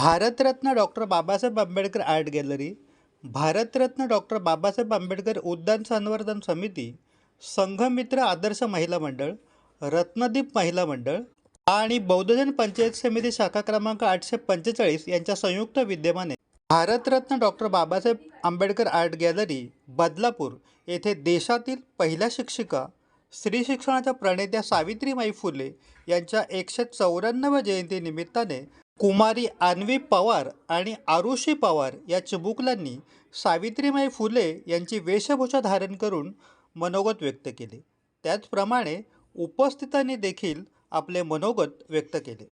Bharat Ratna doctor Babasaheb Ambedkar art gallery Bharat Ratna doctor Babasaheb Ambedkar उद्यान संवर्धन समिती संघमित्र आदर्श महिला मंडळ रत्नदीप महिला मंडळ आणि बौद्धजन पंचायत समिती शाखा क्रमांक आठशे पंचेचाळीस यांच्या संयुक्त विद्यमाने Bharat Ratna doctor Babasaheb Ambedkar art gallery Badlapur येथे देशातील पहिल्या शिक्षिका स्त्री शिक्षणाच्या प्रणेत्या सावित्रीमाई फुले यांच्या एकशे चौऱ्याण्णव जयंतीनिमित्ताने कुमारी अन्वी पवार आणि आरुषी पवार या चिमुकल्यांनी सावित्रीमाई फुले यांची वेशभूषा धारण करून मनोगत व्यक्त केले. त्याचप्रमाणे उपस्थितांनी देखील आपले मनोगत व्यक्त केले.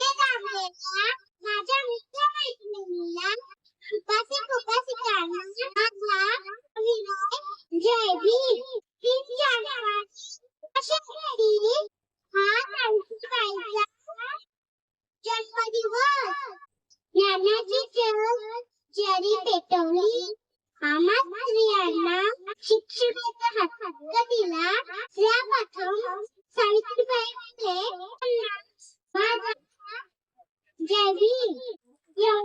परमपूज्य doctor Babasaheb Ambedkar Today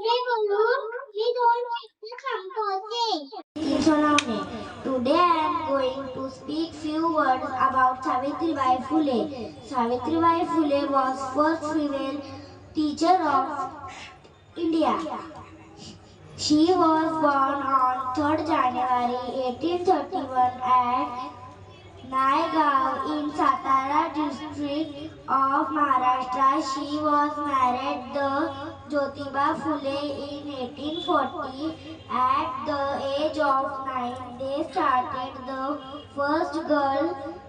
I am going to speak few words about Savitribai Phule. Savitribai Phule was first female teacher of India. She was born on 3rd January 1831 at Naigaon in Satara district of Maharashtra. She was married the Jyotiba Phule in 1840. At the age of nine, they started the first girl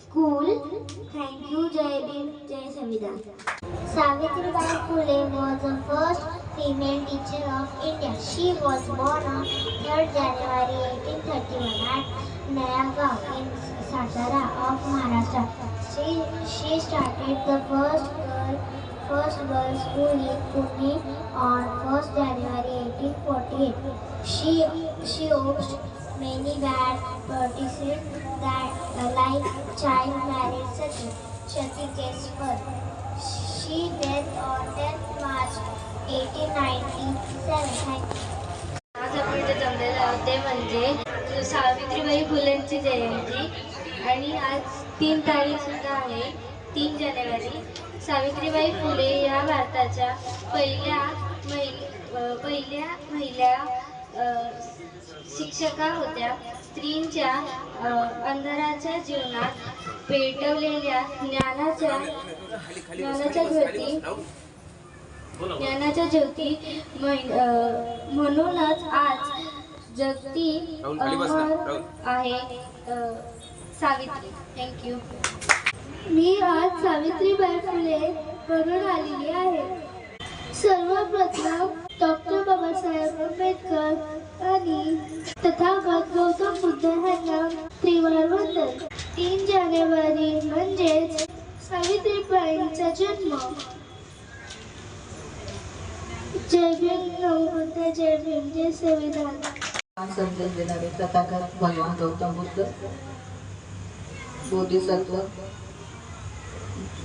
school. Thank you, Jai Bhim, Jai Samvidhan. Savitribai Phule was the first female teacher of India. She was born on 3rd January 1831 at Nayagaon in Satara of Maharashtra. She, she started the first first girls school in Pune on 1st January 1848. She, she opposed many bad practices that uh, like child marriage such Chati Keswar. She died on 10th March 1897. आज आपण जे जमलेलो आहोत ते म्हणजे सावित्रीबाई फुलेंची जयंती आणि आज तीन तारीख सुद्धा आहे तीन जानेवारी सावित्रीबाई फुले या भारताच्या पहिल्या महि पहिल्या महिला शिक्षका होत्या. स्त्रींच्या अंधाराच्या जीवनात पेटवलेल्या ज्ञानाच्या ज्ञानाच्या ज्योती ज्ञानाच्या ज्योती म्हणूनच आज जगती अमर आहे सावित्री. थँक्यू मी आज सावित्रीबाई फुले म्हणून आलेली आहे. सर्वप्रथम डॉक्टर बाबासाहेब आंबेडकर आणि तथागत गौतम बुद्ध यांना त्रिवार वंदन तीन जानेवारी म्हणजेच सावित्रीबाईंचा जन्म. जय भीम नवबुद्ध जय भीम जय संविधान. संदेश देणारे तथागत भगवान गौतम बुद्ध. बोधिसत्व.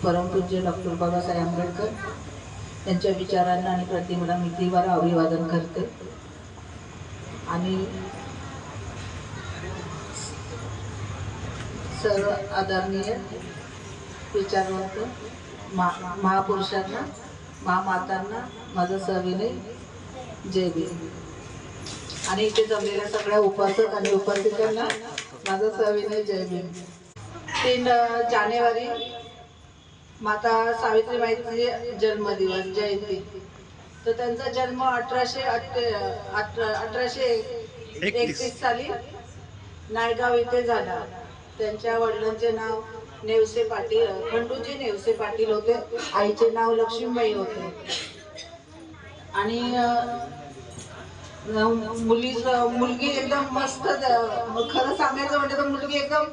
परमपूज्य डॉक्टर बाबासाहेब आंबेडकर यांच्या विचारांना आणि प्रतिमेला मी तीव्र अभिवादन करते. आणि सर्व आदरणीय विचारवंत मा महापुरुषांना महामातांना माझं सविनय जय भीम. आणि इथे जमलेल्या सगळ्या उपासक आणि उपासिकांना माझं सविनय जय भीम. तीन जानेवारी माता सावित्रीबाईंचे जन्मदिवस जयंती. तर त्यांचा जन्म अठराशे अठराशे एकतीस. साली नायगाव इथे झाला. त्यांच्या वडिलांचे नाव नेवसे पाटील खंडूजी नेवसे पाटील होते. आईचे नाव लक्ष्मीबाई होते. आणि मुली मुलगी एकदम मस्त खरं सांगायचं म्हणजे तर मुलगी एकदम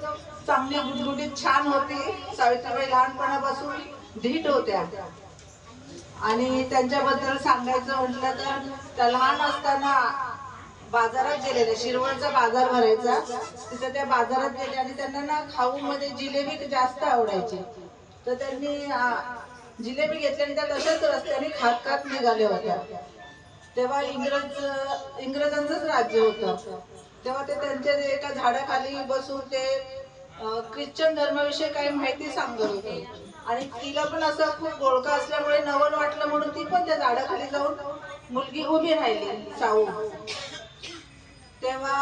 चांगली गुटगुटीत छान होती. सावित्रीबाई लहानपणापासून धीट होत्या. आणि त्यांच्याबद्दल सांगायचं म्हटलं तर त्या लहान असताना बाजारात गेलेल्या शिरवळचा बाजार भरायचा. तिथं त्या बाजारात गेले आणि त्यांना ना खाऊ मध्ये जिलेबी जास्त आवडायची. तर त्यांनी जिलेबी घेतली आणि त्या तशाच रस्त्याने खात खात निघाल्या होत्या. तेव्हा इंग्रज इंग्रजांचंच राज्य होतं. तेव्हा ते त्यांच्या एका झाडाखाली बसून ते ख्रिश्चन धर्माविषयी काही माहिती सांगत होते आणि तिला पण असं खूप गोळका असल्यामुळे नवल वाटलं म्हणून ती पण त्या झाडाखाली जाऊन मुलगी उभी राहिली साऊ तेव्हा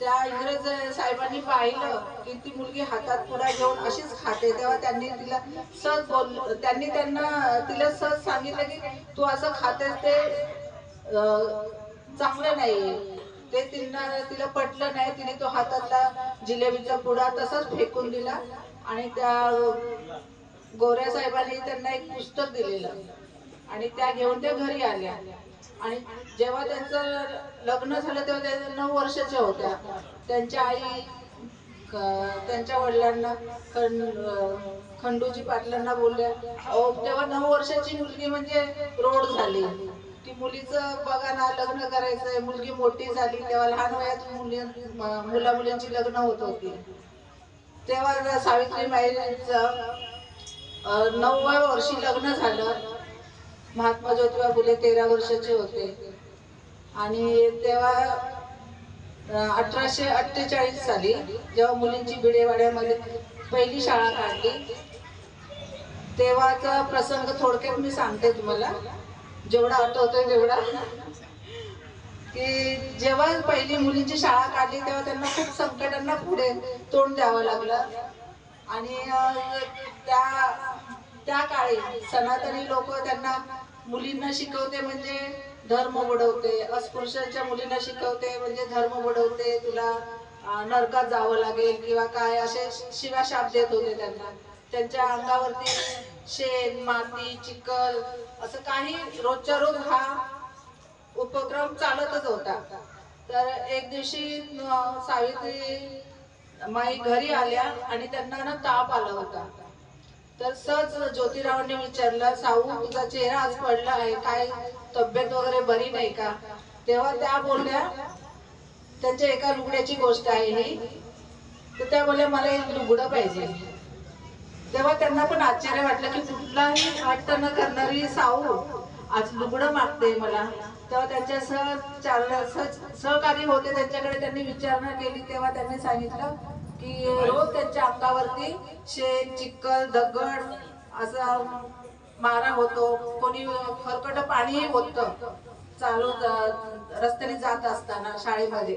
त्या इंग्रज साहेबांनी पाहिलं की ती मुलगी हातात पुढा घेऊन अशीच खाते. तेव्हा त्यांनी तिला सहज बोल त्यांनी त्यांना तिला सहज सांगितलं की तू असं खातेस ते चांगलं नाही ते तिला तिला पटलं नाही. तिने तो हातातला जिलेबीचा पुडा तसाच फेकून दिला आणि त्या गोऱ्या साहेबांनी त्यांना एक पुस्तक दिलेलं. आणि त्या घेऊन त्या घरी आल्या. आणि जेव्हा त्यांचं लग्न झालं तेव्हा त्या नऊ वर्षाच्या होत्या. त्यांच्या आई त्यांच्या वडिलांना खंड खंडूजी पाटलांना बोलल्या तेव्हा नऊ वर्षाची मुलगी म्हणजे रोड झाली. मुलीचं बघा ना लग्न करायचंय. मुलगी मोठी झाली तेव्हा लहान वयात मुली मुला मुलींची लग्न होत होती. तेव्हा सावित्री माईचं नवव्या वर्षी लग्न झालं. महात्मा ज्योतिबा फुले तेरा वर्षाचे होते. आणि तेव्हा अठराशे अठ्ठेचाळीस साली जेव्हा मुलींची भिडेवाड्यामध्ये पहिली शाळा काढली तेव्हाचा प्रसंग थोडक्यात मी सांगते तुम्हाला. जेवढा आठवतोय तेवढा. की जेव्हा पहिली मुलींची शाळा काढली तेव्हा त्यांना खूप संकटांना पुढे तोंड द्यावं लागलं. आणि त्या त्या काळी सनातनी लोक त्यांना मुलींना शिकवते म्हणजे धर्म बुडवते. अस्पृश्यांच्या मुलींना शिकवते म्हणजे धर्म बुडवते. तुला नरकात जावं लागेल किंवा काय असे शिवा शाप देत होते त्यांना. त्यांच्या अंगावरती शेण माती चिखल असं काही रोजच्या रोज हा उपक्रम चालतच होता. तर एक दिवशी सावित्री माई घरी आल्या आणि त्यांना ना ताप आला होता. तर सहज ज्योतिरावांनी विचारलं साऊ तुझा चेहरा आज पडला आहे काय तब्येत वगैरे बरी नाही का? तेव्हा त्या बोलल्या त्यांच्या एका लुगड्याची गोष्ट आहे ही. तर त्या बोलल्या मला एक लुगडं पाहिजे. तेव्हा त्यांना पण आश्चर्य वाटलं की कुठलाही हट्ट न करणारी साऊ आज लुगडं मागते मला. तेव्हा त्यांच्या सह चार सह- सहकारी होते त्यांच्याकडे. त्यांनी विचारणा केली तेव्हा त्यांनी सांगितलं की रोज त्यांच्या अंगावरती शेण चिक्कल दगड असा मारा होतो. कोणी फरकट पाणीही होतं चालू रस्त्याने जात असताना शाळेमध्ये.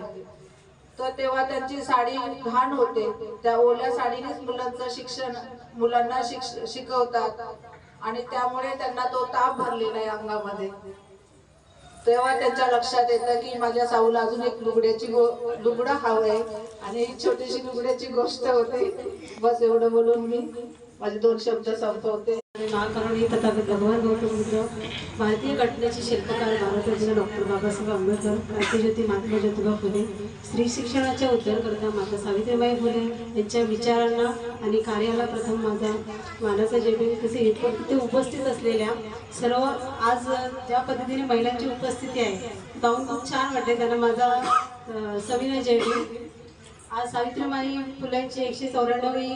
तर तेव्हा त्यांची साडी घाण होते. त्या ओल्या साडीनेच मुलांचं शिक्षण मुलांना शिक्ष शिकवतात. आणि त्यामुळे त्यांना तो ताप भरलेला आहे अंगामध्ये. तेव्हा त्यांच्या लक्षात येतं की माझ्या साऊला अजून एक लुगड्याची गो लुगडं आहे आणि एक छोटीशी लुगड्याची गोष्ट होती. बस एवढं बोलून मी. माझे दोन शब्द संपवते महाकरुणी तथा भगवान गौतम बुद्ध भारतीय घटनेचे शिल्पकार भारतरत्न डॉक्टर बाबासाहेब आंबेडकर क्रांतीज्योती महात्मा ज्योतिबा फुले स्त्री शिक्षणाच्या उद्धारकर्त्या माता सावित्रीबाई फुले यांच्या विचारांना आणि कार्याला प्रथम माझा मानाचा जेबी तसे इथे तिथे उपस्थित असलेल्या सर्व आज ज्या पद्धतीने महिलांची उपस्थिती आहे जाऊन खूप छान वाटले. त्यांना माझा सविनय जयबी आज सावित्रीबाई फुलेंची एकशे चौऱ्याण्णवी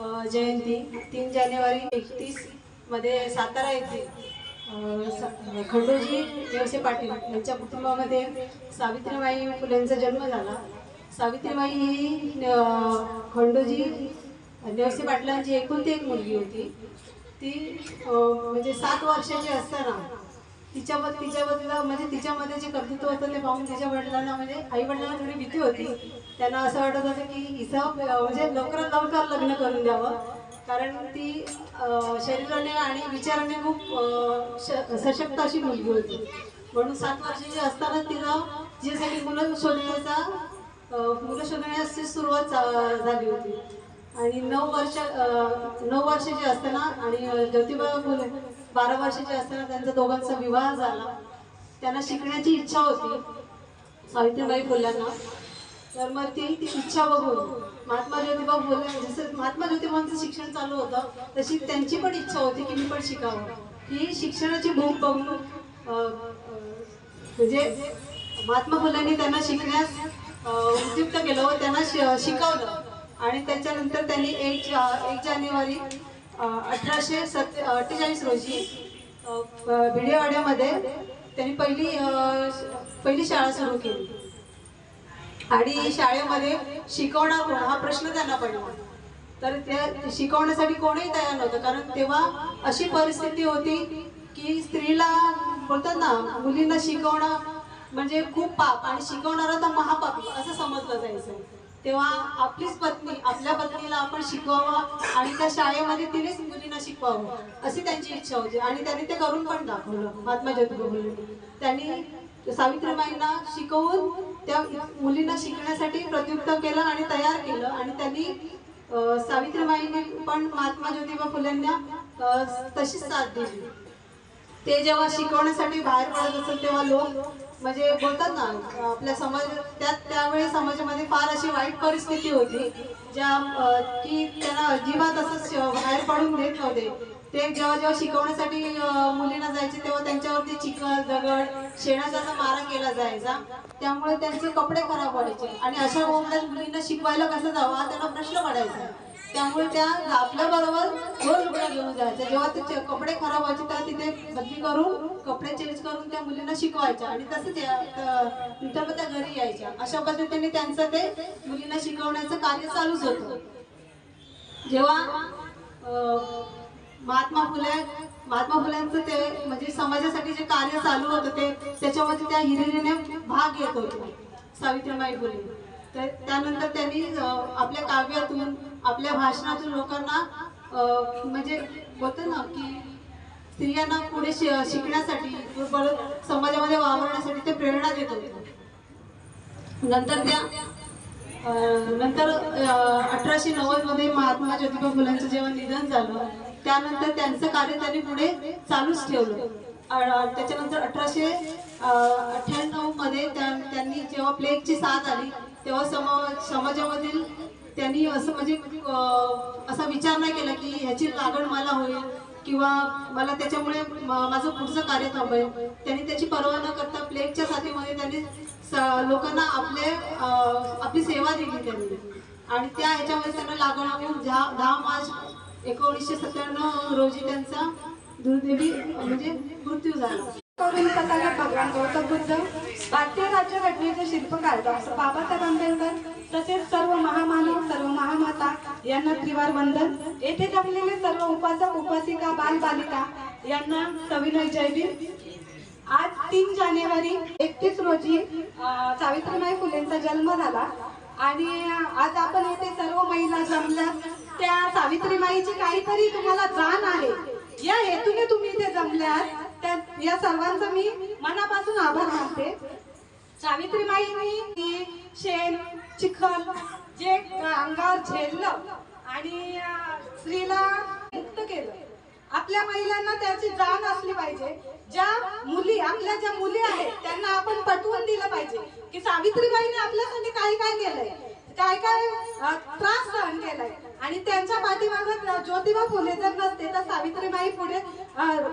जयंती तीन जानेवारी एकतीसमध्ये सातारा येथे खंडोजी देवसे पाटील यांच्या कुटुंबामध्ये सावित्रीबाई फुलेंचा जन्म झाला. सावित्रीबाई ही खंडोजी नेवसे पाटलांची एकुलती एक मुलगी होती. ती म्हणजे सात वर्षाची असताना तिच्या तिच्याबद्दल म्हणजे तिच्यामध्ये जे कर्तृत्व होतं ते पाहून तिच्या वडिलांना म्हणजे आई वडिलांना थोडी भीती होती. त्यांना असं वाटत होतं की हिचं म्हणजे लवकरात लवकर लग्न करून द्यावं. कारण ती शरीराने आणि विचाराने खूप श- सशक्त अशी मुलगी होती. म्हणून सात वर्षाची असताना तिला जे सगळी मुलं शोधण्याचा मुलं शोधण्याची सुरुवात झाली होती. आणि नऊ वर्ष नऊ वर्षाचे असताना आणि ज्योतिबा फुले बारा वर्षाचे असताना त्यांचा दोघांचा विवाह झाला. त्यांना शिकण्याची इच्छा होती सावित्रीबाई फुल्यांना. तर मग ती ती इच्छा बघून महात्मा ज्योतिबा फुले जसं महात्मा ज्योतिबांचं शिक्षण चालू होतं तशी त्यांची पण इच्छा होती की मी पण शिकावं. ही शिक्षणाची भूक बघून म्हणजे महात्मा फुल्यांनी त्यांना शिकण्यास उद्युक्त केलं व त्यांना शिकवलं. आणि त्याच्यानंतर त्यांनी एक एक जानेवारी अठराशे सत्ते अठ्ठेचाळीस रोजी भिडेवाड्यामध्ये त्यांनी पहिली पहिली शाळा सुरू केली. आणि शाळेमध्ये शिकवणार कोण हा प्रश्न त्यांना पडला. तर त्या शिकवण्यासाठी कोणीही तयार नव्हतं कारण तेव्हा अशी परिस्थिती होती की स्त्रीला बोलतात ना मुलींना शिकवणं म्हणजे खूप पाप आणि शिकवणारा तर महापाप असं समजलं जायचं. तेव्हा आपलीच पत्नी आपल्या पत्नीला आपण शिकवावं आणि त्या शाळेमध्ये तिनेच मुलींना शिकवावं अशी त्यांची इच्छा होती. आणि त्यांनी ते करून पण दाखवलं महात्मा ज्योतिबा फुले त्यांनी सावित्रीबाईंना शिकवून त्या मुलींना शिकण्यासाठी प्रत्युक्त केलं आणि तयार केलं. आणि त्यांनी सावित्रीबाईंनी पण महात्मा ज्योतिबा फुलेंना तशीच साथ दिली. ते जेव्हा शिकवण्यासाठी बाहेर पडत असेल तेव्हा लोक म्हणजे बोलतात ना आपल्या समाज त्या त्यावेळी समाजामध्ये फार अशी वाईट परिस्थिती होती ज्या की त्यांना अजिबात असंच बाहेर पडून देत नव्हते. ते जेव्हा जेव्हा शिकवण्यासाठी मुलींना जायचे तेव्हा त्यांच्यावरती चिखल दगड शेणाचा मारा केला जायचा. त्यामुळे त्यांचे कपडे खराब व्हायचे. आणि अशा मुलींना शिकवायला कसं जावं हा त्यांना प्रश्न पडायचा. त्यामुळे त्या आपल्या बरोबर दोन रुग्ण घेऊन जायच्या जेव्हा ते कपडे खराब व्हायचे तेव्हा तिथे बदली करून कपडे चेंज करून त्या मुलींना शिकवायच्या. आणि तसंच या- नंतर मग त्या घरी यायच्या. अशा पद्धतीने त्यांचं ते मुलींना शिकवण्याचं कार्य चालूच होतं. जेव्हा महात्मा फुले महात्मा फुल्यांचं ते म्हणजे समाजासाठी जे कार्य चालू होतं ते त्याच्यामध्ये त्या हिरिरीने भाग घेत होते सावित्रीबाई फुले. तर त्यानंतर त्यांनी आपल्या काव्यातून आपल्या भाषणातून लोकांना म्हणजे होतं ना की स्त्रियांना पुढे शिकण्यासाठी समाजामध्ये वावरण्यासाठी ते प्रेरणा देत होते. नंतर त्या नंतर अठराशे नव्वदमध्ये महात्मा ज्योतिबा फुलांचं जेव्हा निधन झालं त्यानंतर त्यांचं कार्य त्यांनी पुढे चालूच ठेवलं. त्याच्यानंतर अठराशे अठ्ठ्याण्णवमध्ये त्यांनी जेव्हा प्लेगची साथ आली तेव्हा समा समाजामधील त्यांनी असं म्हणजे, म्हणजे असा विचार नाही केला की ह्याची लागण मला होईल किंवा मला त्याच्यामुळे माझं पुढचं कार्य थांबेल. त्यांनी त्याची पर्वा न करता प्लेगच्या साथीमध्ये त्यांनी स- लोकांना आपले आपली सेवा दिली त्यांनी. आणि त्या ह्याच्यामध्ये त्यांना लागण होऊन दहा दहा मार्च एकोणीसशे सत्त्याण्णव रोजी त्यांचा दुर्दैवी म्हणजे मृत्यू झाला. करून कथाकार भगवान गौतम बुद्ध भारतीय राज्यघटनेचे शिल्पकार डॉक्टर बाबासाहेब आंबेडकर तसेच सर्व महामानव सर्व महामाता यांना त्रिवार वंदन. येथे जमलेले सर्व उपासक उपासिका बालबालिका यांना सविनय जयभीम आज तीन जानेवारी एकतीस रोजी सावित्रीबाई फुलेंचा जन्म झाला. आणि आज आपण येथे सर्व महिला जमल्या. त्या सावित्रीबाईची काहीतरी तुम्हाला जाण आहे. या हेतूने तुम्ही इथे जमल्यात. या सर्वांचा मी मनापासून आभार मानते. सावित्रीबाईंनी ती शेण चिखल जे अंगावर झेललं आणि स्त्रीला मुक्त केलं. आपल्या महिलांना त्याची जाण असली पाहिजे. ज्या मुली आपल्या ज्या मुली आहेत त्यांना आपण पटवून दिलं पाहिजे. की सावित्रीबाईने आपल्यासाठी काय काय केलंय? काय काय त्रास सहन केलाय. आणि त्यांच्या पाठीमागं ज्योतिबा फुले जर नसते तर सावित्रीबाई पुढे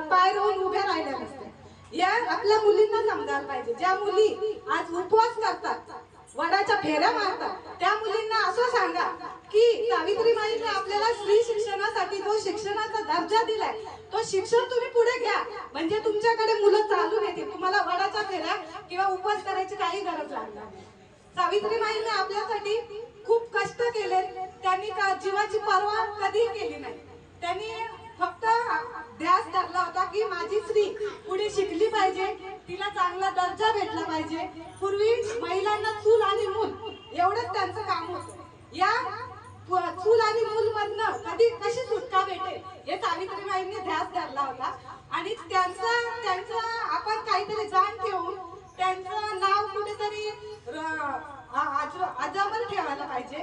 पाय रोवून उभ्या राहिल्या नसते या आपल्या मुलींना समजायला पाहिजे. ज्या मुली आज उपवास करतात वडाच्या फेऱ्या मारतात त्या मुलींना असं सांगा की सावित्रीबाईने आपल्याला स्त्री शिक्षणासाठी जो शिक्षणाचा दर्जा दिलाय तो शिक्षण तुम्ही पुढे घ्या. म्हणजे तुमच्याकडे मुलं चालून येतील. तुम्हाला वडाच्या फेऱ्या किंवा उपवास करायची काही गरज लागणार नाही. सावित्रीबाईंनी आपल्यासाठी खूप कष्ट केले. त्यांनी का जीवाची पर्वा कधी केली नाही. त्यांनी फक्त ध्यास धरला होता की माझी स्त्री पुढे शिकली पाहिजे तिला चांगला दर्जा भेटला पाहिजे. पूर्वी महिलांना चूल आणि मूल एवढंच त्यांचं काम होतं. या चूल आणि मूल मधनं कधी कशी सुटका भेटेल हे सावित्रीबाईंनी ध्यास धरला होता. आणि त्यांचा त्यांचा आपण काहीतरी जाण ठेवून त्यांचं नाव कुठेतरी आज- अजावर ठेवायला पाहिजे.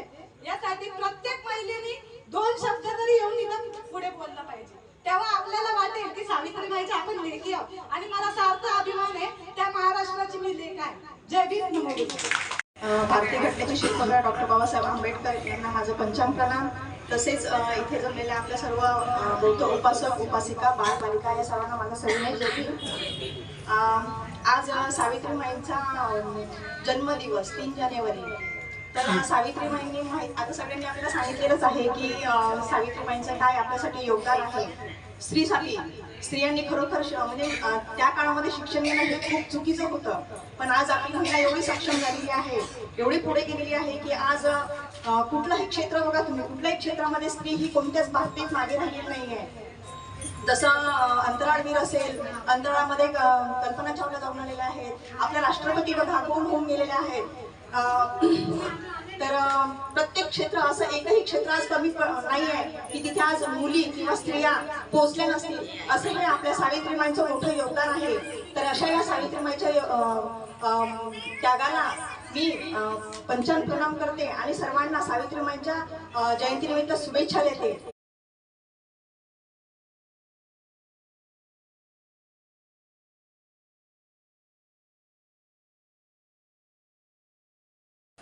यासाठी प्रत्येक महिलेने दोन शब्द तरी येऊन इथं पुढे बोललं पाहिजे. तेव्हा आपल्याला वाटेल की सावित्रीबाईच्या आपण लेखी आहोत. आणि मला सार्थ अभिमान आहे त्या महाराष्ट्राची मी लेख आहे. जय भीम भारतीय घटनेचे शिल्पकार डॉक्टर बाबासाहेब आंबेडकर यांना माझं पंचाम प्रणाम. तसेच इथे जमलेल्या आपल्या सर्व बौद्ध उपासक उपासिका बाल बालिका या सर्वांना माझा सविनय जय आज सावित्रीबाईंचा सावित्रीमाईंचा जन्मदिवस तीन जानेवारी. तर सावित्रीबाईंनी सावित्रीमाईंनी माहीत आता सगळ्यांनी आपल्याला सांगितलेलंच आहे की अ, सावित्रीमाईंचं काय आपल्यासाठी योगदान आहे. स्त्रीसाठी स्त्रियांनी खरोखर श- म्हणजे त्या काळामध्ये शिक्षण घेणं हे खूप चुकीचं होतं. पण आज आपली महिला एवढी सक्षम झालेली आहे एवढी पुढे गेलेली आहे की आज कुठलंही क्षेत्र बघा तुम्ही कुठल्याही क्षेत्रामध्ये स्त्री ही कोणत्याच बाबतीत मागे राहिलेली नाही आहे जसं अंतराळवीर असेल अंतराळामध्ये कल्पना चावला जाऊन आलेल्या आहेत. आपल्या राष्ट्रपती बघा कोण होऊन गेलेल्या आहेत. तर प्रत्येक क्षेत्र असं एकही क्षेत्र आज कमी प- नाही आहे की तिथे आज मुली किंवा स्त्रिया पोहोचल्या नसतील. असं हे आपल्या सावित्रीमाईंचं मोठं योगदान आहे. तर अशा या सावित्रीमाईच्या त्यागाला मी पंचांग प्रणाम करते आणि सर्वांना सावित्रीमाईंच्या जयंतीनिमित्त शुभेच्छा देते.